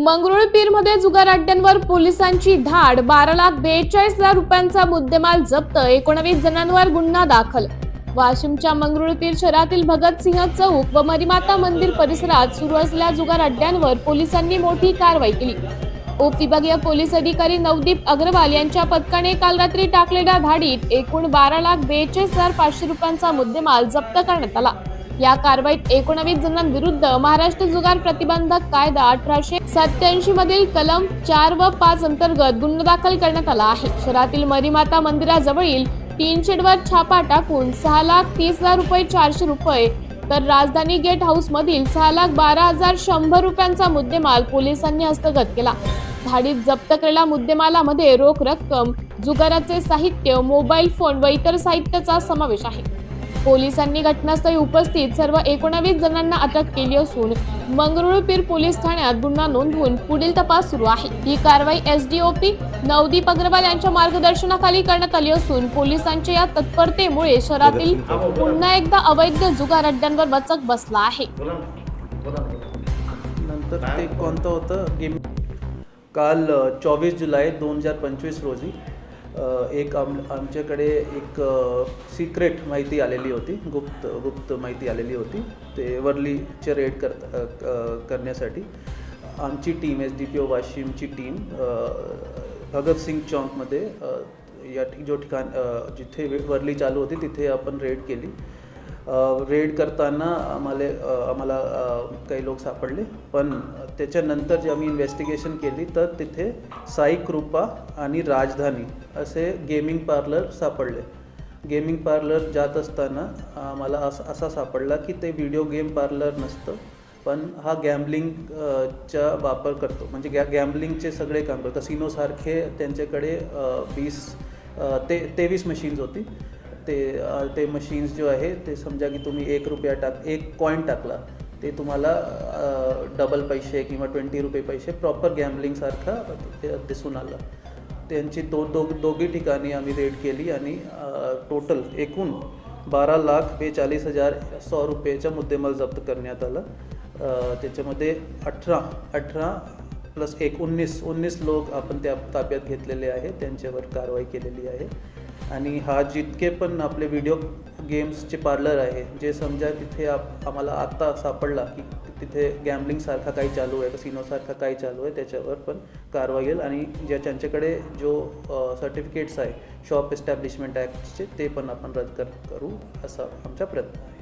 मंगरुळपीरमध्ये जुगार अड्ड्यांवर पोलिसांची धाड बारा लाख बेचाळीस हजार रुपयांचा मुद्देमाल जप्त एकोणवीस जणांवर गुन्हा दाखल. वाशिमच्या मंगरुळपीर शहरातील भगतसिंह चौक व मरीमाता मंदिर परिसरात सुरू असलेल्या जुगार अड्ड्यांवर पोलिसांनी मोठी कारवाई केली. उपविभागीय पोलीस अधिकारी नवदीप अग्रवाल यांच्या पथकाने काल रात्री टाकलेल्या धाडीत एकूण बारा लाख बेचाळीस हजार पाचशे रुपयांचा मुद्देमाल जप्त करण्यात आला. या कारवाईत एकोणवीस जणांविरुद्ध महाराष्ट्र जुगार प्रतिबंधक कायदा अठराशे सत्याऐंशी मधील कलम चार व पाच अंतर्गत गुन्हा दाखल करण्यात आला आहे. शहरातील मरीमाता मंदिराजवळील टीन शेडवर छापा टाकून सहा लाख तीस हजार रुपये चारशे रुपये तर राजधानी गेट हाऊस मधील सहा लाख बारा हजार शंभर रुपयांचा मुद्देमाल पोलिसांनी हस्तगत केला. धाडीत जप्त केलेल्या मुद्देमालामध्ये रोख रक्कम जुगाराचे साहित्य मोबाईल फोन व इतर साहित्याचा समावेश आहे. पोलिसांनी घटनास्थळी उपस्थित सर्व एकोणावीस जणांना अटक केली असून मंगरुळपीर पोलीस ठाण्यात गुन्हा नोंदवून पुढील तपास सुरू आहे. ही कारवाई एसडीओपी नवदीप अग्रवाल यांच्या मार्गदर्शनाखाली करण्यात आली असून पोलिसांच्या या तत्परतेमुळे शहरातील पुन्हा एकदा अवैध जुगार अड्ड्यांवर वचक बसला आहे. नंतर ते कोणतं होतं? गेम काल चोवीस जुलै दोन हजार पंचवीस रोजी एक आम आमच्याकडे एक सिक्रेट माहिती आलेली होती. गुप्त गुप्त माहिती आलेली होती. ते वरलीचे रेड कर करण्यासाठी. आमची team S D P O वाशिमची team Bhagat Singh चौकमध्ये या ठिक जो ठिकाण जिथे वरली वर्ली चालू होती तिथे आपण रेड केली. रेड करताना आम्हाला आम्हाला काही लोक सापडले. पण त्याच्यानंतर जे आम्ही इन्व्हेस्टिगेशन केली तर तिथे साई कृपा आणि राजधानी असे गेमिंग पार्लर सापडले. गेमिंग पार्लर जात असताना आम्हाला असा असा सापडला की ते व्हिडिओ गेम पार्लर नसतं पण हा गॅम्बलिंग चा वापर करतो. म्हणजे गॅ गॅम्बलिंगचे सगळे काम करतो. कसिनोसारखे त्यांच्याकडे वीस ते तेवीस मशीन्स होती. ते ते मशीन्स जो आहे ते समजा की तुम्ही एक रुपया टाक एक कॉईन टाकला ते तुम्हाला डबल पैसे किंवा ट्वेंटी रुपये पैसे प्रॉपर गॅम्बलिंगसारखा दिसून आलं. त्यांची दो दो दोघी ठिकाणी आम्ही रेड केली आणि टोटल एकूण बारा लाख बेचाळीस हजार सौ रुपयेचा मुद्देमाल जप्त करण्यात आला. त्याच्यामध्ये अठरा अठरा प्लस एक उन्नीस उन्नीस लोक आपण त्या ताब्यात घेतलेले आहे त्यांच्यावर कारवाई केलेली आहे. आणि हा जितके पण आपले व्हिडिओ गेम्सचे पार्लर आहे जे समजा तिथे आप आम्हाला आत्ता सापडला की तिथे गॅम्बलिंगसारखा काही चालू आहे कसिनोसारखा काही चालू आहे त्याच्यावर पण कारवाई येईल आणि ज्या त्यांच्याकडे जो सर्टिफिकेट्स आहे शॉप एस्टॅब्लिशमेंट ॲक्टचे ते पण आपण रद्द कर करू असा आमचा प्रयत्न आहे.